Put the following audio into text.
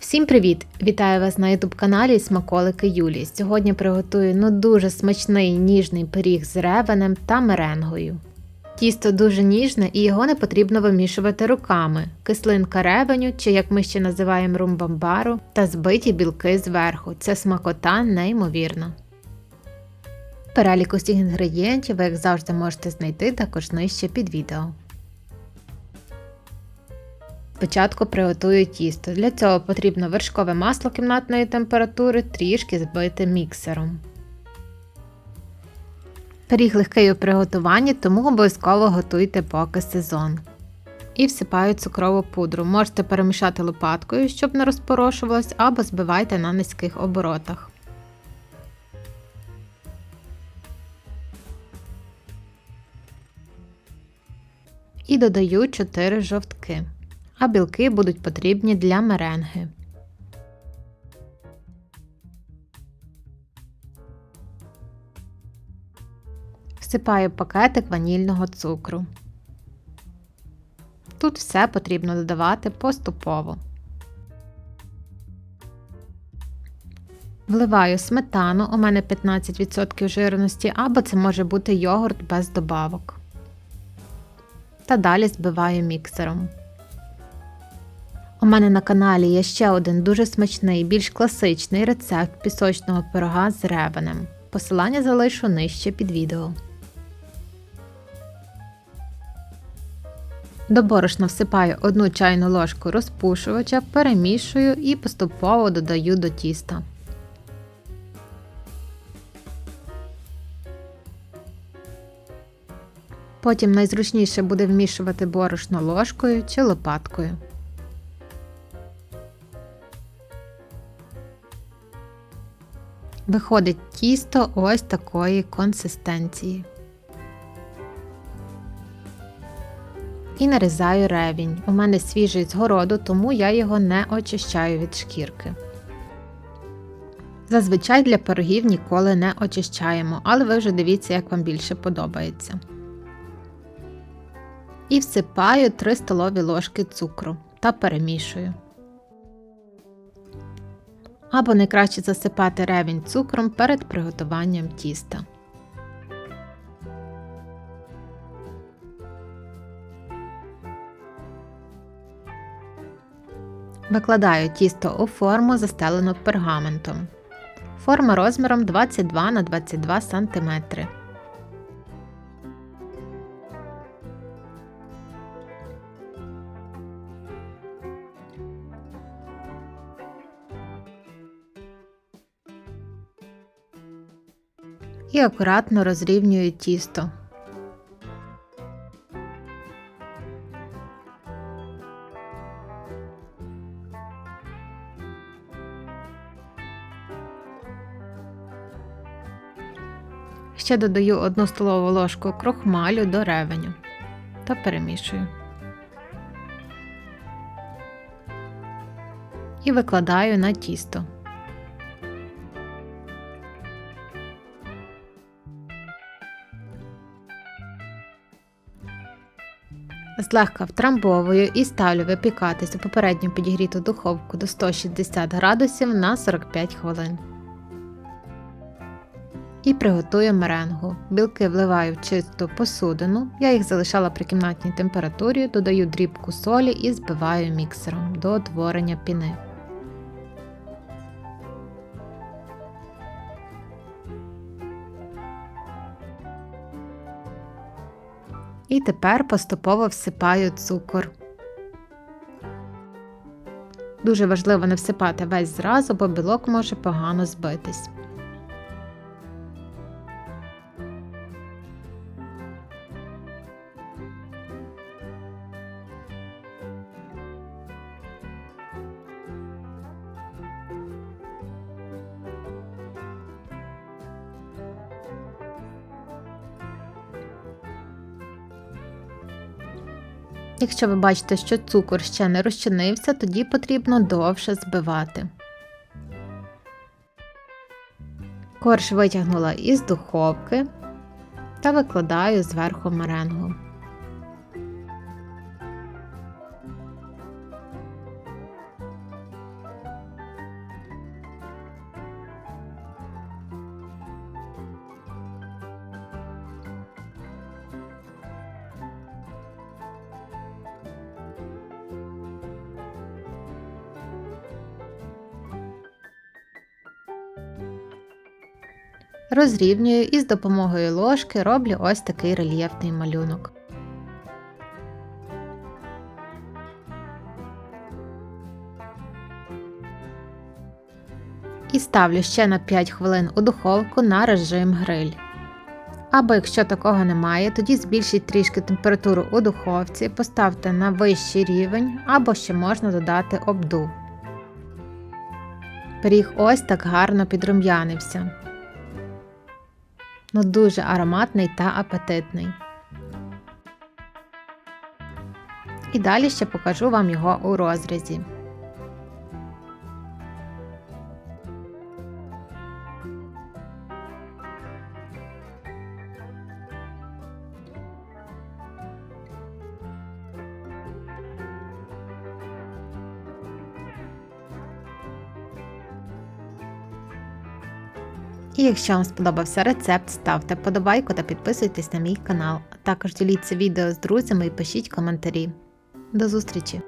Всім привіт! Вітаю вас на youtube каналі Смаколики Юлі. Сьогодні приготую ну дуже смачний ніжний пиріг з ревенем та меренгою. Тісто дуже ніжне і його не потрібно вимішувати руками. Кислинка ревеню, чи як ми ще називаємо румбамбару, та збиті білки зверху. Це смакота неймовірна. Перелік усіх інгредієнтів ви, як завжди, можете знайти також нижче під відео. Спочатку приготую тісто. Для цього потрібно вершкове масло кімнатної температури трішки збити міксером. Пиріг легкий у приготуванні, тому обов'язково готуйте поки сезон. І всипаю цукрову пудру. Можете перемішати лопаткою, щоб не розпорошувалось, або збивайте на низьких оборотах. І додаю 4 жовтки а білки будуть потрібні для меренги. Всипаю пакетик ванільного цукру. Тут все потрібно додавати поступово. Вливаю сметану, у мене 15% жирності, або це може бути йогурт без добавок. Та далі збиваю міксером. У мене на каналі є ще один дуже смачний, більш класичний рецепт пісочного пирога з ревенем. Посилання залишу нижче під відео. До борошна всипаю одну чайну ложку розпушувача, перемішую і поступово додаю до тіста. Потім найзручніше буде вмішувати борошно ложкою чи лопаткою. Виходить тісто ось такої консистенції. І нарізаю ревінь. У мене свіжий з городу, тому я його не очищаю від шкірки. Зазвичай для пирогів ніколи не очищаємо, але ви вже дивіться, як вам більше подобається. І всипаю 3 столові ложки цукру та перемішую або найкраще засипати ревінь цукром перед приготуванням тіста. Викладаю тісто у форму, застелену пергаментом. Форма розміром 22 на 22 см. І акуратно розрівнюю тісто. Ще додаю одну столову ложку крохмалю до ревеню та перемішую. І викладаю на тісто. Злегка втрамбовую і ставлю випікатись у попередньо підігріту духовку до 160 градусів на 45 хвилин. І приготую меренгу. Білки вливаю в чисту посудину, я їх залишала при кімнатній температурі, додаю дрібку солі і збиваю міксером до утворення піни. І тепер поступово всипаю цукор. Дуже важливо не всипати весь зразу, бо білок може погано збитись. Якщо ви бачите, що цукор ще не розчинився, тоді потрібно довше збивати. Корж витягнула із духовки та викладаю зверху меренгу. Розрівнюю і з допомогою ложки роблю ось такий рельєфний малюнок. І ставлю ще на 5 хвилин у духовку на режим гриль. Або якщо такого немає, тоді збільшіть трішки температуру у духовці, поставте на вищий рівень, або ще можна додати обдув. Пиріг ось так гарно підрум'янився. Ну дуже ароматний та апетитний. І далі ще покажу вам його у розрізі. І якщо вам сподобався рецепт, ставте вподобайку та підписуйтесь на мій канал. А також діліться відео з друзями і пишіть коментарі. До зустрічі!